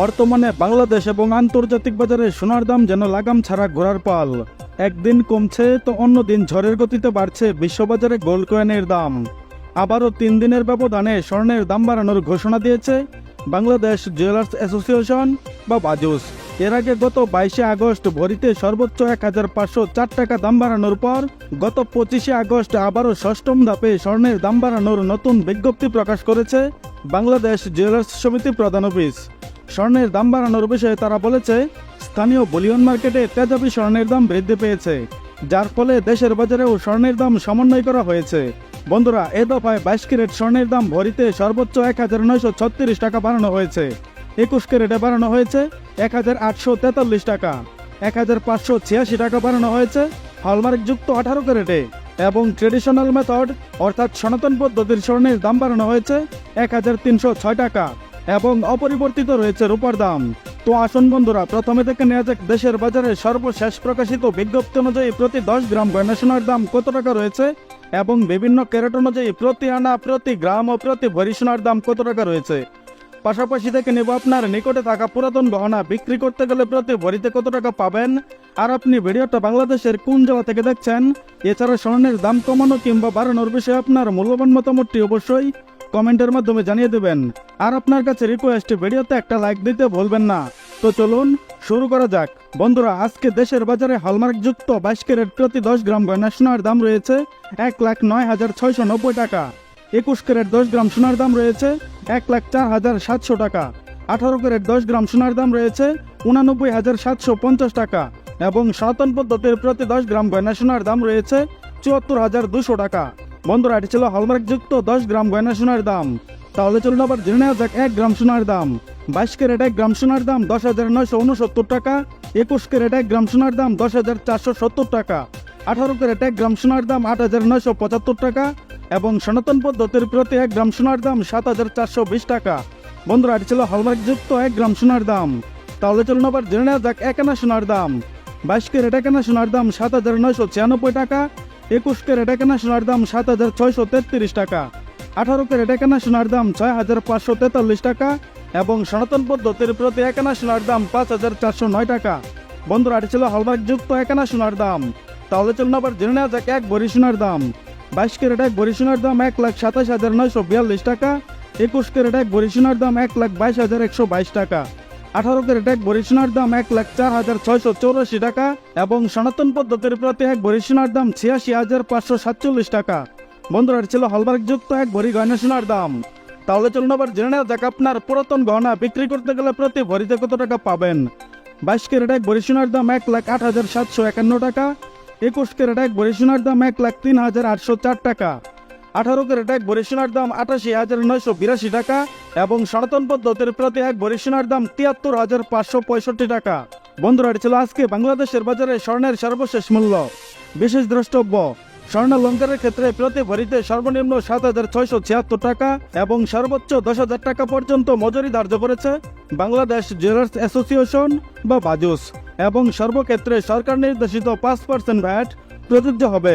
বর্তমানে বাংলাদেশ এবং আন্তর্জাতিক বাজারে সোনার দাম যেন লাগাম ছাড়া ঘোরার পাল। একদিন কমছে তো অন্যদিন ঝড়ের গতিতে বাড়ছে বিশ্ববাজারে গোল্ড কয়েনের দাম। আবারও তিন দিনের ব্যবধানে স্বর্ণের দাম বাড়ানোর ঘোষণা দিয়েছে বাংলাদেশ জুয়েলার্স অ্যাসোসিয়েশন বা বাজুস। এর আগে গত বাইশে আগস্ট ভরিতে সর্বোচ্চ এক হাজার পাঁচশো চার টাকা দাম বাড়ানোর পর গত পঁচিশে আগস্ট আবারও ষষ্ঠম ধাপে স্বর্ণের দাম বাড়ানোর নতুন বিজ্ঞপ্তি প্রকাশ করেছে বাংলাদেশ জুয়েলার্স সমিতি প্রধান অফিস। স্বর্ণের দাম বাড়ানোর বিষয়ে তারা বলেছে, স্থানীয় বুলিয়ন মার্কেটে তেজাবি স্বর্ণের দাম বৃদ্ধি পেয়েছে, যার ফলে দেশের বাজারেও স্বর্ণের দাম সমন্বয় করা হয়েছে। বন্ধুরা, এ দফায় বাইশ ক্যারেট স্বর্ণের দাম ভরিতে সর্বোচ্চ এক হাজার নয়শো ছত্রিশ টাকা বাড়ানো হয়েছে। একুশ ক্যারেটে বাড়ানো হয়েছে এক হাজার আটশো তেতাল্লিশ টাকা এক হাজার পাঁচশো ছিয়াশি টাকা বাড়ানো হয়েছে হলমার্কযুক্ত আঠারো ক্যারেটে এবং ট্রেডিশনাল মেথড অর্থাৎ সনাতন পদ্ধতির স্বর্ণের দাম বাড়ানো হয়েছে এক হাজার তিনশো ছয় টাকা। এবং অপরিবর্তিত রয়েছে রূপার দাম। তো আসুন বন্ধুরা, প্রথমে থেকে নেওয়া যাক দেশের বাজারে সর্বশেষ প্রকাশিত বিজ্ঞপ্তি অনুযায়ী প্রতি দশ গ্রাম গয়না সোনার দাম কত টাকা রয়েছে এবং বিভিন্ন ক্যারেট অনুযায়ী প্রতি আনা, প্রতি গ্রাম ও প্রতি ভরি সোনার দাম কত টাকা রয়েছে? পাশাপাশি থেকে নেব আপনার নিকটে থাকা পুরাতন গহনা বিক্রি করতে গেলে প্রতি ভরিতে কত টাকা পাবেন? আর আপনি ভিডিওটা বাংলাদেশের কোন জায়গা থেকে দেখছেন? এছাড়া স্বর্ণের দাম কমানো কিংবা বাড়ানোর বিষয়ে আপনার মূল্যবান মতামতটি অবশ্যই কমেন্টের মাধ্যমে জানিয়ে দেবেন। আর আপনার কাছে রিকোয়েস্ট ভিডিওতে একটা লাইক দিতে ভুলবেন না। তো চলুন, শুরু করা যাক। বন্ধুরা, আজকে দেশের বাজারে হলমার্ক যুক্ত বাইশ ক্যারেট প্রতি দশ গ্রাম গয়না সোনার দাম রয়েছে এক লাখ নয় হাজার ছয়শো নব্বই টাকা। একুশ ক্যারেট দশ গ্রাম সোনার দাম রয়েছে এক লাখ চার হাজার সাতশো টাকা। আঠারো ক্যারেট দশ গ্রাম সোনার দাম রয়েছে উনানব্বই হাজার সাতশো পঞ্চাশ টাকা এবং সনাতন পদ্ধতির প্রতি দশ গ্রাম গয়না সোনার দাম রয়েছে চুয়াত্তর হাজার দুশো টাকা। বন্ধুরা, এটি ছিল হলমার্ক যুক্ত দশ গ্রাম গয়না সোনার দাম। তাহলে চলুন আবার জেনে নেওয়া যাক, এক গ্রাম সোনার দাম। বাইশ ক্যারেট এক গ্রাম সোনার দাম দশ হাজার নয়শো উনসত্তর টাকা। একুশ ক্যারেট এক গ্রাম সোনার দাম দশ হাজার চারশো সত্তর টাকা। আঠারো ক্যারেট এক গ্রাম সোনার দাম আট হাজার নয়শো পঁচাত্তর টাকা এবং সনাতন পদ্ধতির প্রতি এক গ্রাম সোনার দাম সাত হাজার চারশো বিশ টাকা। বন্ধুরা, এটি ছিল হলমার্ক যুক্ত এক গ্রাম সোনার দাম। তাহলে চলুন আবার জেনে নেওয়া যাক এক আনা সোনার দাম। বাইশ ক্যারেট এক আনা সোনার দাম সাত হাজার নয়শো ছিয়ানব্বই টাকা একুশ ক্যারেট এক আনা সোনার দাম সাত হাজার ছয়শো তেত্রিশ টাকা। আঠারো ক্যারেট এক আনা সোনার দাম ছয় হাজার পাঁচশো তেতাল্লিশ টাকা এবং সনাতন পদ্ধতির প্রতি এক আনা সোনার দাম পাঁচ হাজার চারশো নয় টাকা। বন্ধুরা, এটি ছিল হলমার্ক যুক্ত একানা সোনার দাম। তাহলে চলুন আবার জেনে নেওয়া যাক এক ভরি সোনার দাম। বাইশ ক্যারেট এক ভরি সোনার দাম এক লাখ সাতাশ হাজার নয়শো বিয়াল্লিশ টাকা। একুশ ক্যারেট এক ভরি সোনার দাম এক লাখ বাইশ হাজার একশো বাইশ টাকা। আঠারো ক্যারেট এক ভরি দাম এক লাখ চার হাজার ছয়শো চৌরাশি টাকা এবং সনাতন পদ্ধতির প্রতি এক ভরি দাম ছিয়াশি হাজার পাঁচশো সাতচল্লিশ টাকা। বন্ধুরা ছিল হলমার্ক যুক্ত এক ভরি গয়না সোনার দাম। তাহলে চলুন আবার জেনে নেওয়া যাক আপনার পুরাতন গহনা বিক্রি করতে গেলে প্রতি ভরিতে কত টাকা পাবেন। বাইশ ক্যারেট এক ভরি সোনার দাম এক লাখ আট হাজার সাতশো একান্ন টাকা, একুশ ক্যারেট এক ভরি সোনার দাম এক লাখ তিন হাজার আটশো চার টাকা। আঠারো ক্যারেট এক ভরি সোনার দাম আটাশি হাজার নয়শো বিরাশি টাকা এবং সনাতন পদ্ধতির প্রতি এক ভরি সোনার দাম তিয়াত্তর হাজার পাঁচশো পঁয়ষট্টি টাকা। বন্ধুরা ছিল আজকে বাংলাদেশের বাজারে স্বর্ণের সর্বশেষ মূল্য। বিশেষ দ্রষ্টব্য, স্বর্ণ লঙ্কারের ক্ষেত্রে প্রতি ভরিতে সর্বনিম্ন সাত হাজার ছয়শো ছিয়াত্তর টাকা এবং সর্বোচ্চ দশ হাজার টাকা পর্যন্ত মজুরি ধার্য করেছে বাংলাদেশ জুয়েলার্স অ্যাসোসিয়েশন বা বাজুস এবং সর্বক্ষেত্রে সরকার নির্দেশিত পাঁচ পার্সেন্ট ভ্যাট প্রযোজ্য হবে।